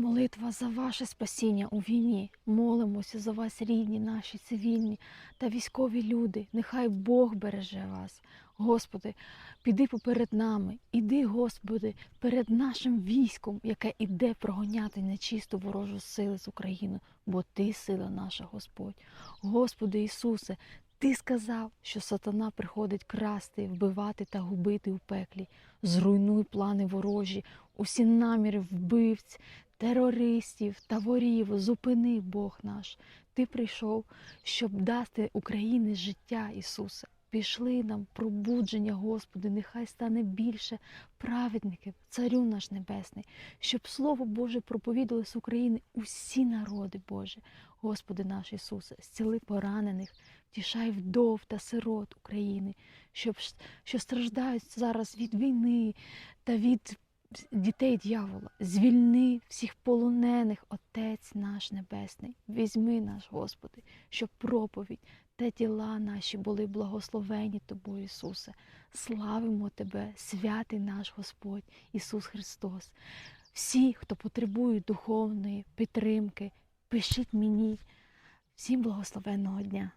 Молитва за ваше спасіння у війні. Молимося за вас, рідні наші, цивільні та військові люди. Нехай Бог береже вас. Господи, піди поперед нами, іди, Господи, перед нашим військом, яке іде прогоняти нечисту ворожу силу з України, бо Ти сила наша, Господь. Господи Ісусе, Ти сказав, що сатана приходить красти, вбивати та губити у пеклі. Зруйнуй плани ворожі, усі наміри вбивць, терористів та ворів. Зупини Бог наш. Ти прийшов, щоб дати Україні життя, Ісусе. Пішли нам пробудження, Господи, нехай стане більше праведників, Царю наш Небесний, щоб Слово Боже проповідали з України усі народи, Боже. Господи наш Ісусе, зціли поранених, втішай вдов та сирот України, щоб, що страждають зараз від війни та від дітей дьявола. Звільни всіх полонених, Отець наш Небесний. Візьми наш, Господи, щоб проповідь та діла наші були благословені Тобою, Ісусе. Славимо Тебе, святий наш Господь, Ісус Христос. Всі, хто потребує духовної підтримки, пишіть мені. Всім благословенного дня!